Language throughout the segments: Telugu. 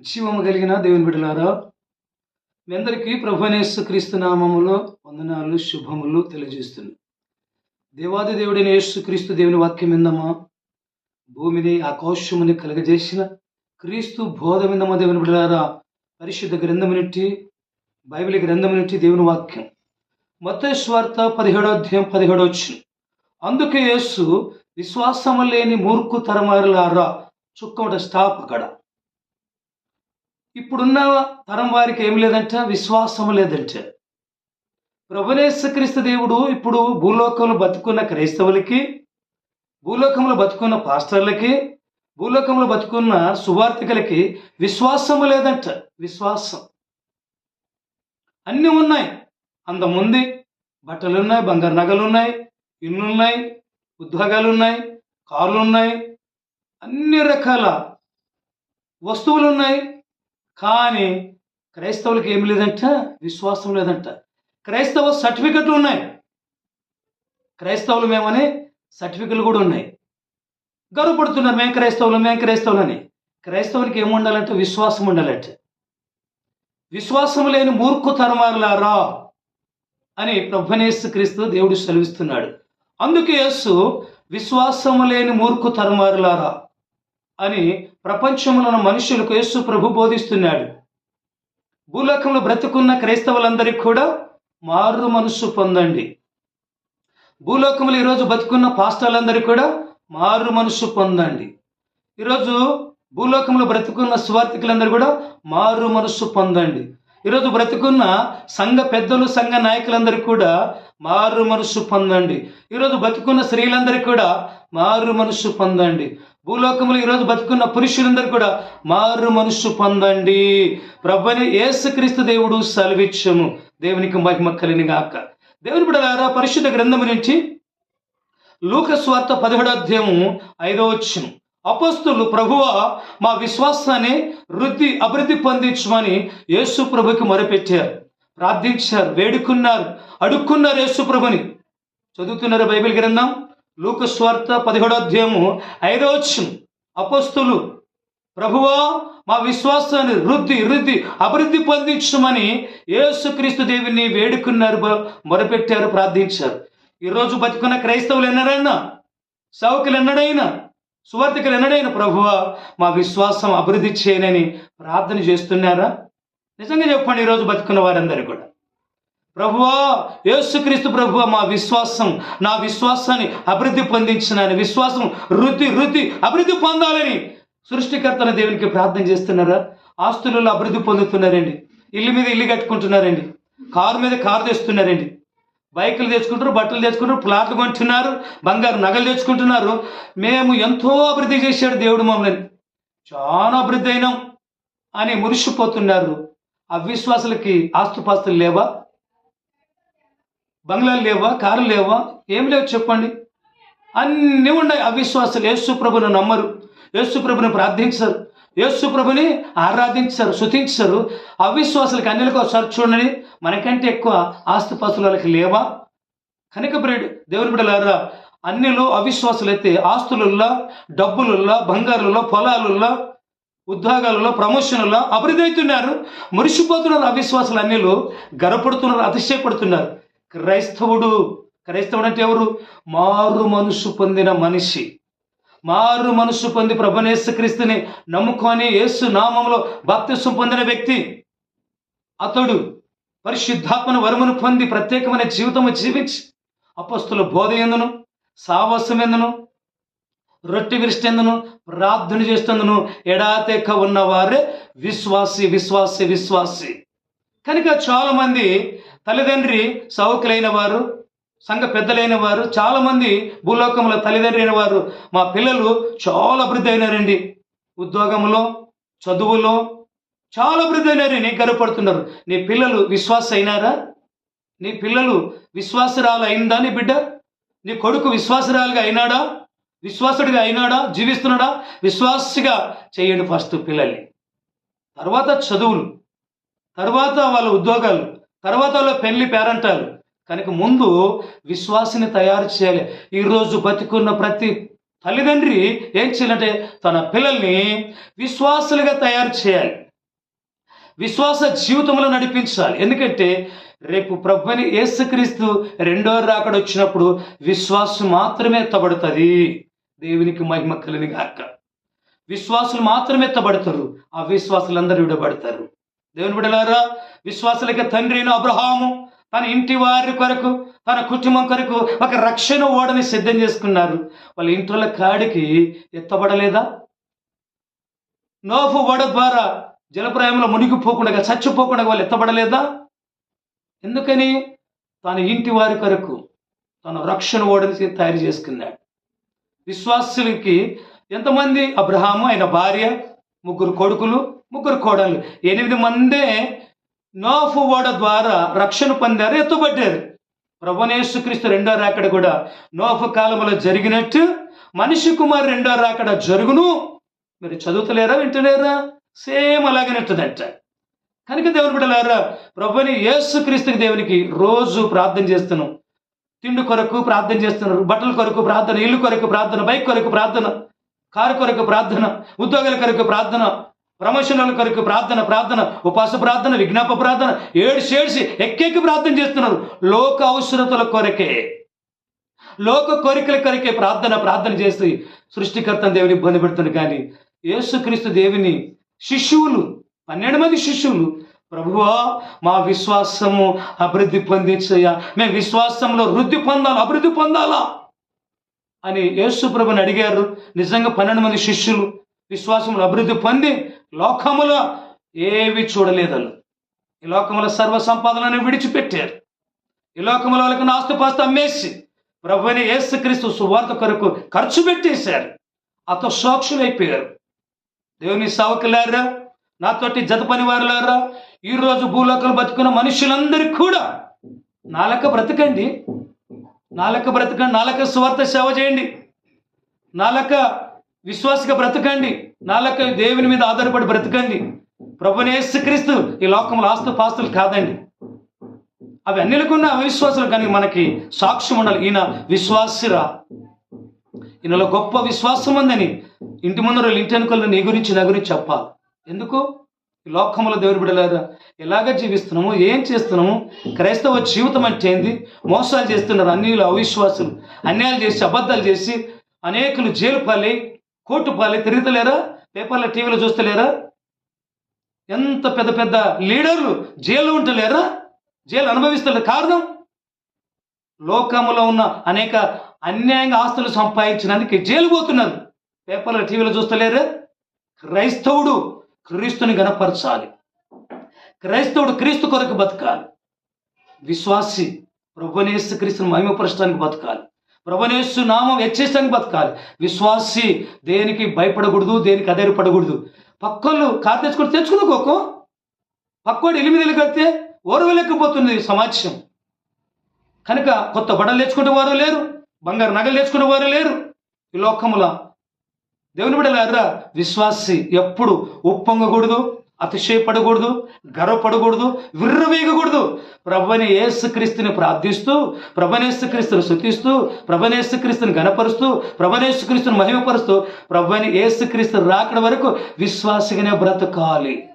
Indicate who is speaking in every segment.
Speaker 1: జీవము కలిగిన దేవుని బిడలారా మీ అందరికీ ప్రభునేశ్వ క్రీస్తు నామములో వందనాలు శుభములు తెలియజేస్తుంది దేవాది దేవుడైన యేసు క్రీస్తు దేవుని వాక్యం విందమా? భూమిని ఆకాశముని కలగజేసిన క్రీస్తు బోధ విందమా దేవుని బిడలారా పరిశుద్ధ గ్రంథమునిట్టి బైబిల్ గ్రంథమునిట్టి దేవుని వాక్యం. మొత్త స్వార్థ పదిహేడో అధ్యాయం పదిహేడో వచ్చిన. అందుకే యేసు విశ్వాసము లేని మూర్ఖు తరమారులారా చుక్కమట స్టాప్ అక్కడ. ఇప్పుడున్న తరం వారికి ఏం లేదంట విశ్వాసం లేదంట. ప్రభునేశ్వక్రీస్తు దేవుడు ఇప్పుడు భూలోకంలో బతుకున్న క్రైస్తవులకి భూలోకంలో బతుకున్న పాస్టర్లకి భూలోకంలో బతుకున్న సువార్థికులకి విశ్వాసము లేదంట విశ్వాసం. అన్నీ ఉన్నాయి. అంతముంది బట్టలు ఉన్నాయి బంగారు నగలున్నాయి ఉన్నాయి ఉన్నాయి ఉద్యోగాలు ఉన్నాయి కార్లు ఉన్నాయి అన్ని రకాల వస్తువులు ఉన్నాయి కానీ క్రైస్తవులకి ఏమి లేదంట? విశ్వాసం లేదంట. క్రైస్తవ సర్టిఫికెట్లు ఉన్నాయి. క్రైస్తవులు మేమని సర్టిఫికెట్లు కూడా ఉన్నాయి. గర్వపడుతున్నారు మేము క్రైస్తవులు మేము క్రైస్తవులు అని. క్రైస్తవులకి ఏముండాలంటే విశ్వాసం ఉండాలంట. విశ్వాసం లేని మూర్ఖు తరమారులారా అని ప్రభునేసు క్రీస్తు దేవుడు సెలవిస్తున్నాడు. అందుకే యేసు విశ్వాసం లేని మూర్ఖు తరమారులారా అని ప్రపంచంలో మనుషులకు యేసు ప్రభు బోధిస్తున్నాడు. భూలోకంలో బ్రతుకున్న క్రైస్తవులందరికీ కూడా మారు మనస్సు పొందండి. భూలోకంలో ఈరోజు బతుకున్న పాస్టర్లందరికీ కూడా మారు మనస్సు పొందండి. ఈరోజు భూలోకంలో బ్రతుకున్న స్వార్థికులందరూ కూడా మారు మనస్సు పొందండి. ఈరోజు బ్రతుకున్న సంఘ పెద్దలు సంఘ నాయకులందరికీ కూడా మారు మనస్సు పొందండి. ఈరోజు బతుకున్న స్త్రీలందరికీ కూడా మారు మనస్సు పొందండి. భూలోకంలో ఈరోజు బతుకున్న పురుషులందరూ కూడా మారు మనస్సు పొందండి. ప్రభుని ఏసుక్రీస్తు దేవుడు సెలవిచ్చము. దేవునికి మహిమ కలిని గాక. దేవుని బిడలారా పరిశుద్ధ గ్రంథము నుంచి లూక స్వార్థ అధ్యాయము ఐదో వచ్చును అపస్తులు ప్రభువ మా విశ్వాసాన్ని వృద్ధి అభివృద్ధి పొందించమని యేసు ప్రభుకి మొరపెట్టారు. ప్రార్థించారు వేడుకున్నారు అడుక్కున్నారు యేసు ప్రభుని. చదువుతున్నారు బైబిల్ గ్రంథం? లూకు స్వార్థ పదిహేడో అధ్యాయము ఐదో వచ్చిన అపస్తులు ప్రభువా మా విశ్వాసాన్ని వృద్ధి వృద్ధి అభివృద్ధి పొందించమని యేసుక్రీస్తు దేవిని వేడుకున్నారు మొరపెట్టారు ప్రార్థించారు. ఈరోజు బతుకున్న క్రైస్తవులు ఎన్నడైనా సౌకులు ఎన్నడైనా సువార్థికులు ఎన్నడైనా ప్రభువా మా విశ్వాసం అభివృద్ధి చేయనని ప్రార్థన చేస్తున్నారా? నిజంగా చెప్పండి ఈరోజు బతుకున్న వారందరూ కూడా. ప్రభువా యేసుక్రీస్తు ప్రభు మా విశ్వాసం నా విశ్వాసాన్ని అభివృద్ధి పొందించిన విశ్వాసం వృద్ధి వృద్ధి అభివృద్ధి పొందాలని సృష్టికర్తన దేవునికి ప్రార్థన చేస్తున్నారా? ఆస్తులలో అభివృద్ధి పొందుతున్నారండి. ఇల్లు మీద ఇల్లు కట్టుకుంటున్నారండి. కారు మీద కారు తెస్తున్నారండి. బైకులు తెచ్చుకుంటారు బట్టలు తెచ్చుకుంటారు ప్లాట్లు కొంటున్నారు బంగారు నగలు తెచ్చుకుంటున్నారు. మేము ఎంతో అభివృద్ధి చేశాడు దేవుడు మమ్మల్ని. చాలా అభివృద్ధి అయినాం. అని మురిసిపోతున్నారు. అవిశ్వాసులకి ఆస్తుపాస్తులు లేవా? బంగ్లాలు లేవా? కార్లు లేవా? ఏం లేవు చెప్పండి. అన్నీ ఉన్నాయి. అవిశ్వాసాలు. యేసు ప్రభును నమ్మరు. యేసు ప్రభుని ప్రార్థించరు. యేసు ప్రభుని ఆరాధించరు శుతించరు అవిశ్వాసులకి అన్నిలకు ఒకసారి చూడండి. మనకంటే ఎక్కువ ఆస్తిపాస్తులు వాళ్ళకి లేవా? కనుక బ్రెడ్ దేవుని బిడ్డలారా అన్నిలో అవిశ్వాసులు అయితే ఆస్తులలో డబ్బులలో బంగారులలో పొలాలలో ఉద్యోగాలలో ప్రమోషన్లో అభివృద్ధి అవుతున్నారు. మురిసిపోతున్నారు అవిశ్వాసులు అన్నిలు. గర్వపడుతున్నారు అతిశయపడుతున్నారు. క్రైస్తవుడు క్రైస్తవుడు అంటే ఎవరు? మారు మనసు పొందిన మనిషి. మారు మనసు పొంది ప్రభునేసు క్రీస్తుని నమ్ముకొని యేసు నామంలో బాప్తిస్వం పొందిన వ్యక్తి. అతడు పరిశుద్ధాత్మను వరమును పొంది ప్రత్యేకమైన జీవితము జీవించి అపస్తుల బోధ ఎందును సావాసం ఎందును రొట్టె విరిష్టెందును ప్రార్థన చేస్తుందును ఎడాతెక్క ఉన్నవారే విశ్వాసి విశ్వాసి విశ్వాసి. కనుక చాలామంది తల్లిదండ్రి సౌకులైన వారు సంఘ పెద్దలైన వారు చాలామంది భూలోకంలో తల్లిదండ్రి అయిన వారు మా పిల్లలు చాలా అభివృద్ధి అయినారండి. ఉద్యోగంలో చదువులో చాలా అభివృద్ధి అయినారు. నీ గర్వపడుతున్నారు నీ పిల్లలు విశ్వాస అయినారా? నీ పిల్లలు విశ్వాసరాలు అయిందా నీ బిడ్డ? నీ కొడుకు విశ్వాసరాలుగా అయినాడా? విశ్వాసుడిగా అయినాడా? జీవిస్తున్నాడా? విశ్వాసిగా చేయండి ఫస్ట్ పిల్లల్ని. తర్వాత చదువులు. తర్వాత వాళ్ళ ఉద్యోగాలు. తర్వాత వాళ్ళ పెళ్ళి పేరంటాలు కనుక ముందు విశ్వాసిని తయారు చేయాలి. ఈరోజు బతికున్న ప్రతి తల్లిదండ్రి ఏం చేయాలంటే తన పిల్లల్ని విశ్వాసులుగా తయారు చేయాలి. విశ్వాస జీవితంలో నడిపించాలి. ఎందుకంటే రేపు ప్రభుని యేసుక్రీస్తు రెండో రాకడ వచ్చినప్పుడు విశ్వాసం మాత్రమే ఎత్తబడుతుంది. దేవునికి మహిమ కలిని గాక. విశ్వాసులు మాత్రమే ఎత్తబడతారు. ఆ విశ్వాసులందరూ విడబడతారు. దేవుని బిడలారా విశ్వాసులకి తండ్రిను అబ్రహాము తన ఇంటి వారి కొరకు తన కుటుంబం కొరకు ఒక రక్షణ ఓడని సిద్ధం చేసుకున్నారు. వాళ్ళ ఇంట్లో కాడికి ఎత్తబడలేదా? నోఫు ఓడ ద్వారా జలప్రాయంలో మునిగిపోకుండా చచ్చిపోకుండా వాళ్ళు ఎత్తబడలేదా? ఎందుకని? తన ఇంటి వారి కొరకు తన రక్షణ ఓడని తయారు చేసుకున్నాడు. విశ్వాసులకి ఎంతమంది? అబ్రహాము ఆయన భార్య ముగ్గురు కొడుకులు ముగ్గురు కోడలు ఎనిమిది మందే నోఫు ఓడ ద్వారా రక్షణ పొందారు ఎత్తుపడ్డారు ప్రభునేసుక్రీస్తు రెండో రాకడ కూడా నోఫు కాలంలో జరిగినట్టు మనిషి కుమార్ రెండో రాకడ జరుగును. మీరు చదువుతలేరా వింటలేరా? సేమ్ అలాగనట్టుదంట కనుక దేవుని బిడ్డలారా ప్రభుని యేసుక్రీస్తుకి దేవునికి రోజు ప్రార్థన చేస్తున్నాం తిండి కొరకు ప్రార్థన చేస్తున్నారు బట్టల కొరకు ప్రార్థన ఇల్లు కొరకు ప్రార్థన బైక్ కొరకు ప్రార్థన కారు కొరకు ప్రార్థన ఉద్యోగాల కొరకు ప్రార్థన ప్రమోషన్ల కొరకు ప్రార్థన ప్రార్థన ఉపాస ప్రార్థన విజ్ఞాప ప్రార్థన ఏడ్చి ఏడ్చి ఎక్కెక్కి ప్రార్థన చేస్తున్నారు. లోక అవసరతల కొరకే లోక కోరికల కొరకే ప్రార్థన ప్రార్థన చేసి సృష్టికర్త దేవుని ఇబ్బంది పెడుతుంది కానీ యేసుక్రీస్తు దేవుని శిష్యువులు పన్నెండు మంది శిష్యులు ప్రభువా మా విశ్వాసము అభివృద్ధి పొందించయ్యా. మేము విశ్వాసంలో వృద్ధి పొందాలా అభివృద్ధి పొందాలా? అని యేసు ప్రభుని అడిగారు. నిజంగా పన్నెండు మంది శిష్యులు విశ్వాసమును అభివృద్ధి పొంది లోకములో ఏవి చూడలేదలు ఈ లోకములో సర్వ సంపాదనను విడిచిపెట్టారు. ఈ లోకములో వాళ్ళకి ఆస్తిపాస్తి అమ్మేసి ప్రభుని యేసుక్రీస్తు సువార్త కొరకు ఖర్చు పెట్టేశారు. అతో సాక్షులైపోయారు. దేవుని సావకులారా నాతోటి జత పని వారులారా ఈరోజు భూలోకలు బతుకున్న మనుషులందరికీ కూడా నాలక బ్రతకండి. నాలక బ్రతకండి నాలక స్వార్థ సేవ చేయండి. నాలక విశ్వాసగా బ్రతకండి. నాలక దేవుని మీద ఆధారపడి బ్రతకండి. ప్రభుని యేసుక్రీస్తు ఈ లోకంలో ఆస్తు పాస్తులు కాదండి. అవి అన్నిలకున్న అవిశ్వాసాలు కానీ మనకి సాక్ష్యం ఉండాలి. ఈయన విశ్వాసిరా. ఈయనలో గొప్ప విశ్వాసం ఉందని ఇంటి ముందర ఇంటి అనుకలు నీ గురించి నా గురించి చెప్పాలి. ఎందుకు? ఈ లోకంలో దేవుని బిడలేదా ఎలాగ జీవిస్తున్నాము? ఏం చేస్తున్నాము? క్రైస్తవ జీవితం అంటే ఏంది? మోసాలు చేస్తున్నారు అన్నిలు అవిశ్వాసులు. అన్యాయాలు చేసి అబద్ధాలు చేసి అనేకులు జైలు పాలై కోర్టు పాలి తిరుగుతలేరా? పేపర్లో టీవీలో చూస్తలేరా? ఎంత పెద్ద పెద్ద లీడర్లు జైలు ఉంటలేరా? జైలు అనుభవిస్తారు కారణం? లోకములో ఉన్న అనేక అన్యాయంగా ఆస్తులు సంపాదించడానికి జైలు పోతున్నారు. పేపర్లో టీవీలో చూస్తలేరా? క్రైస్తవుడు క్రీస్తుని గనపరచాలి క్రైస్తవుడు క్రీస్తు కొరకు బతకాలి. విశ్వాసి ప్రభునేసు క్రీస్తుని మహిమపరచడానికి బతకాలి. ప్రభునేసు నామం హెచ్చేసడానికి బతకాలి. విశ్వాసి దేనికి భయపడకూడదు దేనికి అధైర్యపడకూడదు. పక్కోళ్ళు కారు తెచ్చుకొని తెచ్చుకుంది కోకో? పక్కోడు ఎలిమిది కడితే ఓరవలేకపోతుంది సమాజం. కనుక కొత్త బట్టలు తెచ్చుకునే వారు లేరు బంగారు నగలు తెచ్చుకునే వారు లేరు. ఈ లోకముల దేవుని బిడ్డలారా విశ్వాసి ఎప్పుడు ఉప్పొంగకూడదు అతిశయపడకూడదు గర్వపడకూడదు విర్రవేయకూడదు ప్రభుని యేసుక్రీస్తుని ప్రార్థిస్తూ ప్రభనేసుక్రీస్తుని శుతిస్తూ ప్రభనేసుక్రీస్తుని గణపరుస్తూ ప్రభనేసుక్రీస్తుని మహిమపరుస్తూ ప్రభని ఏసుక్రీస్తు రాకడ వరకు విశ్వాసగానే బ్రతకాలి.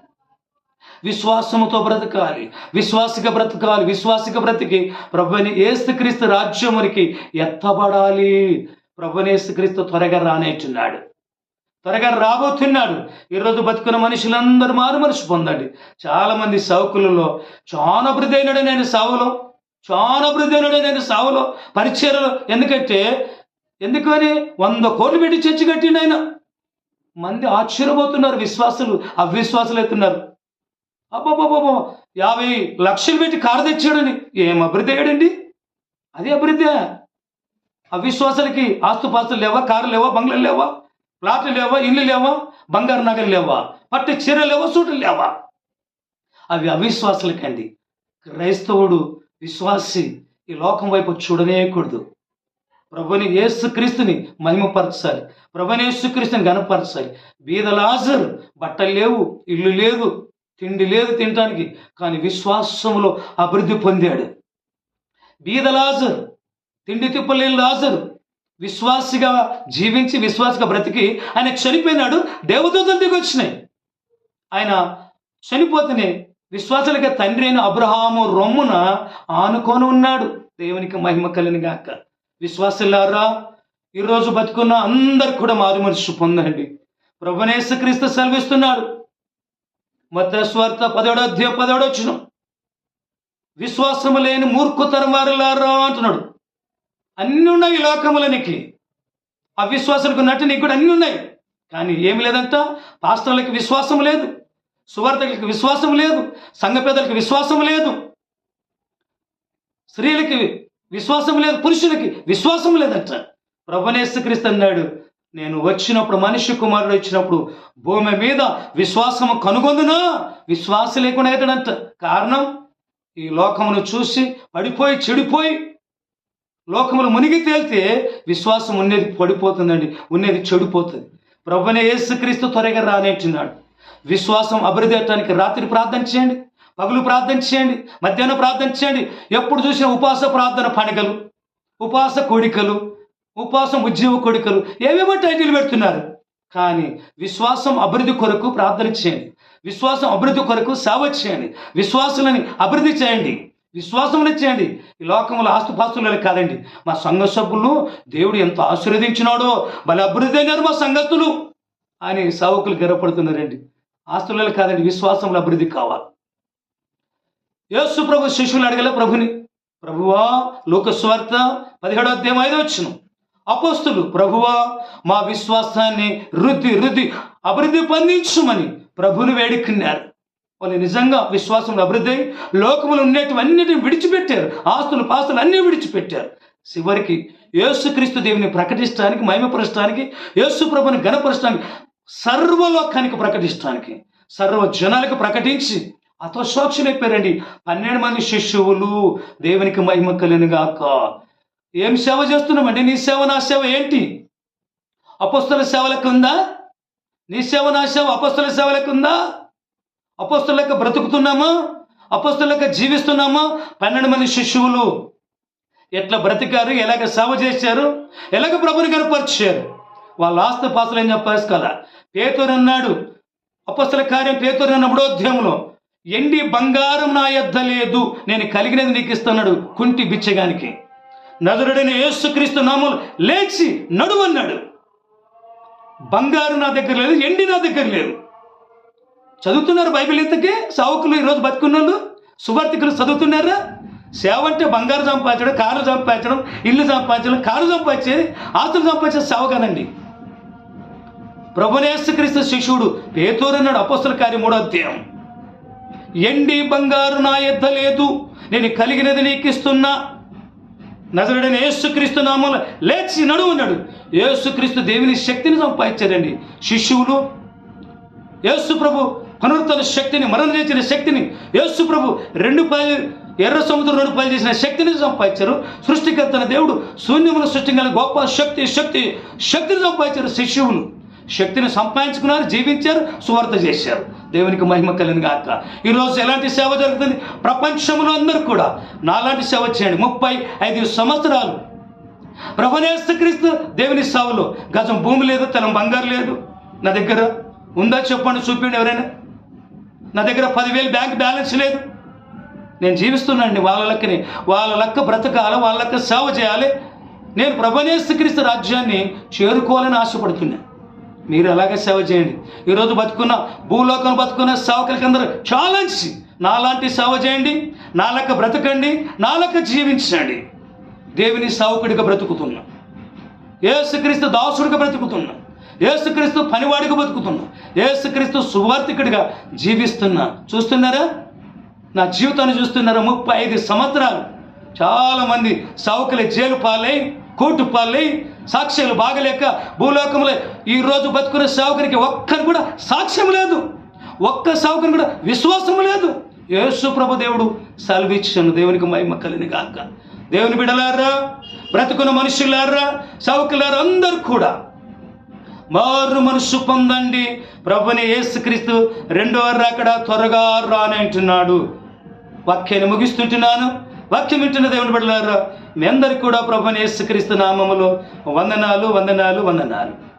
Speaker 1: విశ్వాసముతో బ్రతకాలి. విశ్వాసిక బ్రతకాలి. విశ్వాసిక బ్రతికి ప్రభుని ఏసుక్రీస్తు రాజ్యమునికి ఎత్తబడాలి. ప్రభునేసుక్రీస్తు త్వరగా రానేట్టున్నాడు. త్వరగా రాబోతున్నాడు. ఈరోజు బతుకున్న మనుషులందరూ మారు మనసు పొందండి. చాలామంది సౌకులలో చాలా అభివృద్ధి నేను సావులో చాలా అభివృద్ధి నేను సావులో పరిచయలో ఎందుకంటే ఎందుకని? వంద కోట్లు పెట్టి చర్చి కట్టిండు ఆయన. మంది ఆశ్చర్యపోతున్నారు విశ్వాసులు అవిశ్వాసులు అవుతున్నారు. అబ్బాబాబా యాభై లక్షలు పెట్టి కారు తెచ్చాడని. ఏం అభివృద్ధి అయ్యాడండి? అది అభివృద్ధి. అవిశ్వాసాలకి ఆస్తుపాస్తులు లేవా? కారు లేవా? బంగ్లాలు లేవా? ప్లాట్లు లేవా? ఇల్లు లేవా? బంగారు నగలు లేవా? పట్టు చీరలు లేవా? సూట్లు లేవా? అవి అవిశ్వాసులకండి. క్రైస్తవుడు విశ్వాసి ఈ లోకం వైపు చూడనేయకూడదు. ప్రభుని యేసుక్రీస్తుని మహిమపరచాలి. ప్రభుని యేసుక్రీస్తుని గనపరచాలి బీదలాజరు బట్టలు లేవు ఇల్లు లేదు తిండి లేదు తినటానికి కానీ విశ్వాసంలో అభివృద్ధి పొందాడు. బీదలాజరు తిండి తిప్పలేని లాజరు విశ్వాసిగా జీవించి విశ్వాసిగా బ్రతికి ఆయన చనిపోయినాడు దేవదూతలు దిగి వచ్చినాయి ఆయన చనిపోతేనే విశ్వాసులకి తండ్రి అయిన అబ్రహాము రొమ్మున ఆనుకొని ఉన్నాడు. దేవునికి మహిమ కలినిగాక విశ్వాసులారా ఈరోజు బతుకున్న అందరు కూడా మారు మనసు పొందండి. ప్రభునేసుక్రీస్తు సెలవిస్తున్నాడు. మత స్వార్థ పదోడో అధ్యాయ పదోడో విశ్వాసము లేని మూర్ఖతరం వారులారా అంటున్నాడు. అన్నీ ఉన్నాయి ఈ లోకములనికి అవిశ్వాసులకు ఉన్నట్టు నీకు కూడా అన్నీ ఉన్నాయి కానీ ఏమి లేదంట? పాస్టర్లకి విశ్వాసం లేదు. సువార్తలకు విశ్వాసం లేదు. సంఘ పేదలకి విశ్వాసం లేదు. స్త్రీలకి విశ్వాసం లేదు. పురుషులకి విశ్వాసం లేదంట. ప్రభునేసుక్రీస్తు అన్నాడు నేను వచ్చినప్పుడు మనిషి కుమారుడు వచ్చినప్పుడు భూమి మీద విశ్వాసము కనుగొందునా? విశ్వాసం లేకుండా అవుతాడంట కారణం? ఈ లోకమును చూసి పడిపోయి చెడిపోయి లోకములు మునిగి తేలితే విశ్వాసం ఉన్నది పడిపోతుందండి ఉన్నది చెడిపోతుంది. ప్రభునే యేసుక్రీస్తు త్వరగా రానేట్టున్నాడు విశ్వాసం అభివృద్ధి అవటానికి రాత్రి ప్రార్థన చేయండి పగులు ప్రార్థన చేయండి మధ్యాహ్నం ప్రార్థన చేయండి. ఎప్పుడు చూసినా ఉపవాస ప్రార్థన పండుగలు ఉపవాస కోడికలు ఉపవాసం ఉద్యోగ కోడికలు ఏవేమో టైటిల్ పెడుతున్నారు. కానీ విశ్వాసం అభివృద్ధి కొరకు ప్రార్థన చేయండి. విశ్వాసం అభివృద్ధి కొరకు సేవ చేయండి. విశ్వాసులని అభివృద్ధి చేయండి. విశ్వాసములు చేయండి ఈ లోకంలో ఆస్తుపాస్తులు కాదండి. మా సంఘ సభ్యులు దేవుడు ఎంత ఆశీర్వదించినాడో భలే అభివృద్ధి అయినారు మా సంఘస్థులు. అని సేవకులు గర్వపడుతున్నారండి ఆస్తులలో కాదండి విశ్వాసంలో అభివృద్ధి కావాలి. యేసు ప్రభు శిష్యులు అడగలే ప్రభుని ప్రభువా లోకస్వార్త పదిహేడో అధ్యాయం ఐదో వచ్చిన అపోస్తులు ప్రభువా మా విశ్వాసాన్ని రుద్ది రుద్ది అభివృద్ధి పొందించుమని ప్రభుని వేడుకున్నారు. వాళ్ళు నిజంగా విశ్వాసంలో అభివృద్ధి అయి లోకములు ఉండేటివన్నిటిని విడిచిపెట్టారు. ఆస్తులు పాస్తులు అన్నీ విడిచిపెట్టారు. చివరికి యేసుక్రీస్తు దేవుని ప్రకటించడానికి మహిమపరచడానికి యేసు ప్రభుని గణపరచడానికి సర్వలోకానికి ప్రకటించడానికి సర్వ జనాలకు ప్రకటించి అతోసాక్షులైపోయారండి పన్నెండు మంది శిష్యువులు దేవునికి మహిమ కలిగిన గాక. ఏం సేవ చేస్తున్నామండి? నీ సేవ నా సేవ ఏంటి? అపస్తుల సేవలకు ఉందా నీ సేవ నా సేవ అపస్తుల సేవలకు ఉందా అపస్తులకు బ్రతుకుతున్నామా? అపస్తులకు జీవిస్తున్నామా? పన్నెండు మంది శిష్యువులు ఎట్లా బ్రతికారు? ఎలాగ సేవ చేశారు? ఎలాగ ప్రభుని కనపరిచారు? వాళ్ళ ఆస్తి పాస్తులు ఏం చెప్పారు? కదా పేతురు అన్నాడు. అపస్తుల కార్యం పేతురు అన్నప్పుడు అధ్యాయంలో ఎండి బంగారం నా యొద్ద లేదు నేను కలిగినది నీకు ఇస్తున్నాడు కుంటి బిచ్చగానికి. నదురుడైన యేసుక్రీస్తు నామములు లేచి నడువన్నాడు బంగారు నా దగ్గర లేదు ఎండి నా దగ్గర లేదు. చదువుతున్నారు బైబిల్ ఇంతకే? సావుకులు ఈరోజు బతుకున్నోళ్ళు? సువర్తికులు చదువుతున్నారా? సేవ అంటే బంగారు సంపాదించడం కారు సంపాదించడం ఇల్లు సంపాదించడం కారు సంపాదించేది ఆస్తులు సంపాదించేది సేవగానండి. ప్రభునేశ్వక్రీస్తు శిష్యుడు పేతూరన్నాడు అపస్తుల కార్య మూడో అధ్యాయం. ఎండి బంగారు నా ఎద్ద లేదు నేను కలిగినది నీకు ఇస్తున్నా నజరుడైన యేసుక్రీస్తు నామంలో లేచి నడువు ఉన్నాడు యేసుక్రీస్తు దేవుని శక్తిని సంపాదించారండి శిష్యువులు యేసు ప్రభు పునరుద్ధరణ శక్తిని మరణ చేసిన శక్తిని యేసు ప్రభు రెండు పాయలు ఎర్ర సముద్రం రెండు పాయలు చేసిన శక్తిని సంపాదించారు. సృష్టికర్తన దేవుడు శూన్యమును సృష్టించిన గొప్ప శక్తి శక్తి శక్తిని సంపాదించారు శిష్యువులు శక్తిని సంపాదించుకున్నారు జీవించారు సువార్త చేశారు. దేవునికి మహిమ కలిగిన గాక. ఈరోజు ఎలాంటి సేవ జరుగుతుంది? ప్రపంచంలో అందరూ కూడా నాలాంటి సేవ చేయండి. ముప్పై ఐదు సంవత్సరాలు ప్రభనేస్తక్రీస్తు దేవుని సేవలో గజం భూమి లేదు తనం బంగారు లేదు. నా దగ్గర ఉందా చెప్పండి చూపిండి ఎవరైనా? నా దగ్గర పదివేలు బ్యాంక్ బ్యాలెన్స్ లేదు. నేను జీవిస్తున్నాండి వాళ్ళ లెక్కని. వాళ్ళ లెక్క బ్రతకాలి వాళ్ళ లెక్క సేవ చేయాలి. నేను ప్రభునేస్తక్రీస్తు రాజ్యాన్ని చేరుకోవాలని ఆశపడుతున్నాను మీరు అలాగే సేవ చేయండి. ఈరోజు బతుకున్న భూలోకం బతుకున్న సేవకులకి అందరూ ఛాలెంజ్ నాలాంటి సేవ చేయండి. నా లెక్క బ్రతకండి. నా లెక్క జీవించండి. దేవుని సేవకుడిగా బ్రతుకుతున్నా. ఏసుక్రీస్తు దాసుడిగా బ్రతుకుతున్నా. ఏసుక్రీస్తు పనివాడిగా బ్రతుకుతున్నా. యేసుక్రీస్తు సువార్థికుడిగా జీవిస్తున్నా. చూస్తున్నారా? నా జీవితాన్ని చూస్తున్నారా? ముప్పై ఐదు సంవత్సరాలు చాలామంది సావుకులే జైలు పాలై కోర్టు పాలై సాక్ష్యాలు బాగలేక భూలోకంలో ఈ రోజు బతుకున్న ఒక్కరు కూడా సాక్ష్యం లేదు. ఒక్క సావుకుని కూడా విశ్వాసం లేదు. యేసు ప్రభు దేవుడు సెలవిచ్చాను దేవునికి మహిమ కలిని గాక. దేవుని బిడలారా బ్రతుకున్న మనుషులారా సౌకులారా అందరూ కూడా మారు మనసు పొందండి. ప్రభుని యేసుక్రీస్తు రెండో రాకడ త్వరగా రానంటున్నాడు వాక్యాన్ని ముగిస్తుంటున్నాను. వాక్యం వింటున్న దేవుని బిడ్డలారా మీ అందరికి కూడా ప్రభుని యేసుక్రీస్తు నామములో వందనాలు వందనాలు వందనాలు.